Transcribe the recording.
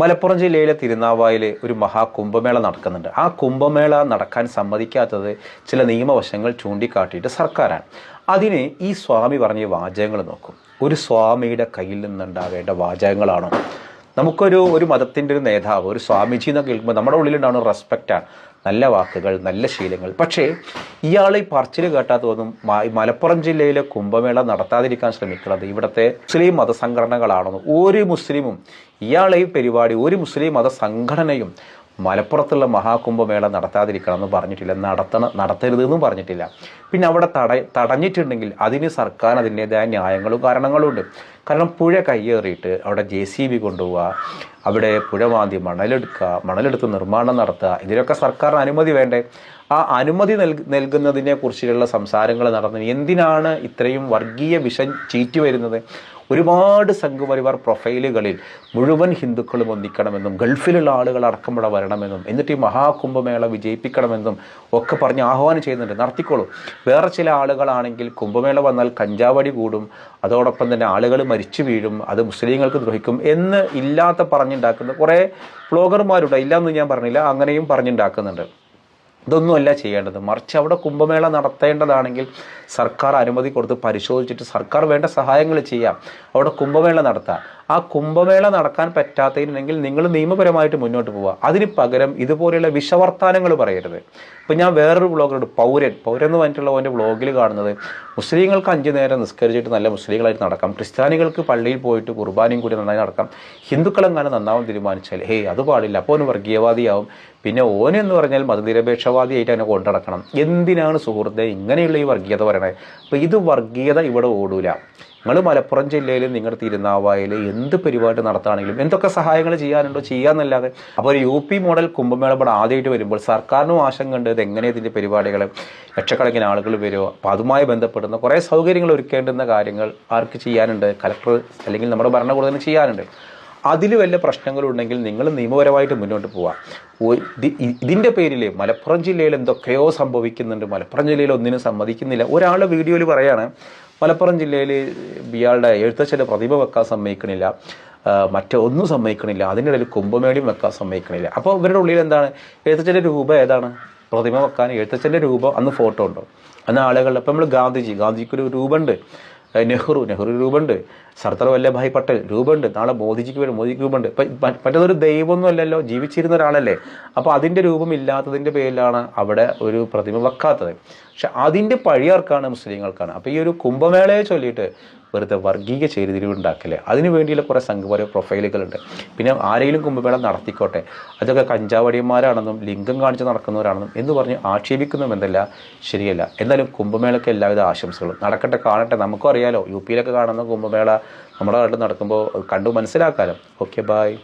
മലപ്പുറം ജില്ലയിലെ തിരുനാവായിൽ ഒരു മഹാകുംഭമേള നടക്കുന്നുണ്ട്. ആ കുംഭമേള നടക്കാൻ സമ്മതിക്കാത്തത് ചില നിയമവശങ്ങൾ ചൂണ്ടിക്കാട്ടിയിട്ട് സർക്കാരാണ്. അതിന് ഈ സ്വാമി പറഞ്ഞ വാചകങ്ങൾ നോക്കും. ഒരു സ്വാമിയുടെ കയ്യിൽ നിന്നുണ്ടാവേണ്ട വാചകങ്ങളാണോ? നമുക്കൊരു ഒരു മതത്തിന്റെ ഒരു നേതാവ് ഒരു സ്വാമിജി എന്നൊക്കെ കേൾക്കുമ്പോൾ നമ്മുടെ ഉള്ളിലുണ്ടാവുന്ന റെസ്പെക്റ്റാണ് നല്ല വാക്കുകൾ നല്ല ശീലങ്ങൾ. പക്ഷേ ഇയാൾ ഈ പറച്ചിൽ മ- മലപ്പുറം ജില്ലയിലെ കുംഭമേള നടത്താതിരിക്കാൻ ശ്രമിക്കുന്നത് ഇവിടുത്തെ മുസ്ലിം മതസംഘടനകളാണെന്ന്. ഒരു മുസ്ലിമും ഇയാളെ ഈ പരിപാടി ഒരു മുസ്ലിം മതസംഘടനയും മലപ്പുറത്തുള്ള മഹാകുംഭമേള നടത്താതിരിക്കണം എന്ന് പറഞ്ഞിട്ടില്ല. നടത്തണം നടത്തരുതെന്നും പറഞ്ഞിട്ടില്ല. പിന്നെ അവിടെ തട തടഞ്ഞിട്ടുണ്ടെങ്കിൽ അതിന് സർക്കാർ അതിന്റെതായ ന്യായങ്ങളും കാരണങ്ങളും ഉണ്ട്. കാരണം പുഴ കയ്യേറിയിട്ട് അവിടെ ജെ സി ബി കൊണ്ടുപോവുക അവിടെ പുഴ മാന്തി മണലെടുക്കുക മണലെടുത്ത് നിർമ്മാണം നടത്തുക ഇതിലൊക്കെ സർക്കാരിന് അനുമതി വേണ്ടേ? ആ അനുമതി നൽക നൽകുന്നതിനെ കുറിച്ചുള്ള സംസാരങ്ങൾ നടന്നത് എന്തിനാണ് ഇത്രയും വർഗീയ വിഷം ചീറ്റി വരുന്നത്? ഒരുപാട് സംഘപരിവാർ പ്രൊഫൈലുകളിൽ മുഴുവൻ ഹിന്ദുക്കളും ഒന്നിക്കണമെന്നും ഗൾഫിലുള്ള ആളുകൾ അടക്കം ഇവിടെ വരണമെന്നും എന്നിട്ട് ഈ മഹാകുംഭമേള വിജയിപ്പിക്കണമെന്നും ഒക്കെ പറഞ്ഞ് ആഹ്വാനം ചെയ്യുന്നുണ്ട്. നടത്തിക്കോളൂ. വേറെ ചില ആളുകളാണെങ്കിൽ കുംഭമേള വന്നാൽ കഞ്ചാവടി കൂടും അതോടൊപ്പം തന്നെ ആളുകൾ മരിച്ചു വീഴും അത് മുസ്ലിങ്ങൾക്ക് ദ്രോഹിക്കും എന്ന് ഇല്ലാത്ത പറഞ്ഞുണ്ടാക്കുന്ന കുറേ ബ്ലോഗർമാരുണ്ട്. ഇല്ലയെന്ന് ഞാൻ പറഞ്ഞില്ല അങ്ങനെയും പറഞ്ഞുണ്ടാക്കുന്നുണ്ട്. ഇതൊന്നുമല്ല ചെയ്യേണ്ടത്. മറിച്ച് അവിടെ കുംഭമേള നടത്തേണ്ടതാണെങ്കിൽ സർക്കാർ അനുമതി കൊടുത്ത് പരിശോധിച്ചിട്ട് സർക്കാർ വേണ്ട സഹായങ്ങൾ ചെയ്യാം. അവിടെ കുംഭമേള നടത്താം. ആ കുംഭമേള നടക്കാൻ പറ്റാത്തതിനെങ്കിൽ നിങ്ങൾ നിയമപരമായിട്ട് മുന്നോട്ട് പോവുക. അതിന് പകരം ഇതുപോലെയുള്ള വിഷവർത്താനങ്ങൾ പറയരുത്. ഇപ്പം ഞാൻ വേറൊരു ബ്ലോഗറുണ്ട് പൗരൻ. പൗരൻ എന്ന് പറഞ്ഞിട്ടുള്ള അവന്റെ ബ്ലോഗിൽ കാണുന്നത് മുസ്ലിങ്ങൾക്ക് അഞ്ച് നേരം നിസ്കരിച്ചിട്ട് നല്ല മുസ്ലിങ്ങളായിട്ട് നടക്കാം. ക്രിസ്ത്യാനികൾക്ക് പള്ളിയിൽ പോയിട്ട് കുർബാനയും കൂടി നന്നായി നടക്കാം. ഹിന്ദുക്കളെങ്ങാനും നന്നാവും തീരുമാനിച്ചാൽ ഹേയ് അത് പാടില്ല. അപ്പോൾ ഓന് വർഗീയവാദിയാവും. പിന്നെ ഓൻ എന്ന് പറഞ്ഞാൽ മതനിരപേക്ഷവാദിയായിട്ട് അതിനെ കൊണ്ടുനടക്കണം എന്തിനാണ് സുഹൃത്തെ ഇങ്ങനെയുള്ള ഈ വർഗീയത പറയണത് അപ്പോൾ ഇത് വർഗീയത ഇവിടെ ഓടൂല. നിങ്ങൾ മലപ്പുറം ജില്ലയിൽ നിങ്ങളുടെ തിരുനാവായിൽ എന്ത് പരിപാടി നടത്തുകയാണെങ്കിലും എന്തൊക്കെ സഹായങ്ങൾ ചെയ്യാനുണ്ടോ ചെയ്യാന്നല്ലാതെ. അപ്പോൾ ഒരു യു പി മോഡൽ കുംഭമേള ഇവിടെ ആദ്യമായിട്ട് വരുമ്പോൾ സർക്കാരിനും ആശങ്ക ഉണ്ട് ഇത് എങ്ങനെ ഇതിന്റെ പരിപാടികൾ ലക്ഷക്കണക്കിന് ആളുകൾ വരുമോ അപ്പോൾ അതുമായി ബന്ധപ്പെടുന്ന കുറേ സൗകര്യങ്ങൾ ഒരുക്കേണ്ടുന്ന കാര്യങ്ങൾ ആർക്ക് ചെയ്യാനുണ്ട്? കലക്ടർ അല്ലെങ്കിൽ നമ്മുടെ ഭരണകൂടത്തിന് ചെയ്യാനുണ്ട്. അതിൽ വല്ല പ്രശ്നങ്ങളുണ്ടെങ്കിൽ നിങ്ങൾ നിയമപരമായിട്ട് മുന്നോട്ട് പോവാം ഇതിന്റെ പേരിൽ മലപ്പുറം ജില്ലയിൽ എന്തൊക്കെയോ സംഭവിക്കുന്നുണ്ട്. മലപ്പുറം ജില്ലയിൽ ഒന്നിനും സമ്മതിക്കുന്നില്ല. ഒരാൾ വീഡിയോയിൽ പറയാണ് മലപ്പുറം ജില്ലയിൽ ഇയാളുടെ എഴുത്തച്ഛന്റെ പ്രതിഭ വെക്കാൻ സമ്മതിക്കണില്ല. മറ്റൊന്നും സമ്മതിക്കണില്ല. അതിനിടയിൽ കുംഭമേളിയും വെക്കാൻ സമ്മതിക്കണില്ല. അപ്പോൾ ഇവരുടെ ഉള്ളിൽ എന്താണ്? എഴുത്തച്ഛന്റെ രൂപം ഏതാണ്? പ്രതിമ വെക്കാൻ എഴുത്തച്ഛന്റെ രൂപം അന്ന് ഫോട്ടോ ഉണ്ടോ? അന്ന് ആളുകളുടെ ഇപ്പം നമ്മൾ ഗാന്ധിജി ഗാന്ധിജിക്ക് ഒരു രൂപമുണ്ട്. നെഹ്റു നെഹ്റു രൂപമുണ്ട്. സർദാർ വല്ലഭായ് പട്ടേൽ രൂപമുണ്ട്. നാളെ മോദിജിക്ക് വരും മോദിക്ക് രൂപമുണ്ട്. മറ്റേതൊരു ദൈവമൊന്നും അല്ലല്ലോ ജീവിച്ചിരുന്ന ഒരാളല്ലേ. അപ്പോൾ അതിന്റെ രൂപം ഇല്ലാത്തതിന്റെ പേരിലാണ് അവിടെ ഒരു പ്രതിമ വെക്കാത്തത്. പക്ഷെ അതിന്റെ പഴിയാർക്കാണ് മുസ്ലിങ്ങൾക്കാണ്? അപ്പോൾ ഈ ഒരു കുംഭമേളയെ ചൊല്ലിയിട്ട് വെറുതെ വർഗീയ ചേരിതിരിവുണ്ടാക്കല്ലേ അതിന് വേണ്ടിയുള്ള കുറേ സംഘപര പ്രൊഫൈലുകളുണ്ട്. പിന്നെ ആരെങ്കിലും കുംഭമേള നടത്തിക്കോട്ടെ അതൊക്കെ കഞ്ചാവടിയന്മാരാണെന്നും ലിംഗം കാണിച്ച് നടക്കുന്നവരാണെന്നും എന്ന് പറഞ്ഞ് ആക്ഷേപിക്കുന്നുമെന്നല്ല ശരിയല്ല. എന്നാലും കുംഭമേളയ്ക്ക് എല്ലാവിധ ആശംസകളും. നടക്കട്ടെ കാണട്ടെ നമുക്കും അറിയാലോ. യു പിയിലൊക്കെ കാണുന്ന കുംഭമേള നമ്മുടെ നാട്ടിൽ നടക്കുമ്പോൾ കണ്ടു മനസ്സിലാക്കാലോ. Okay bye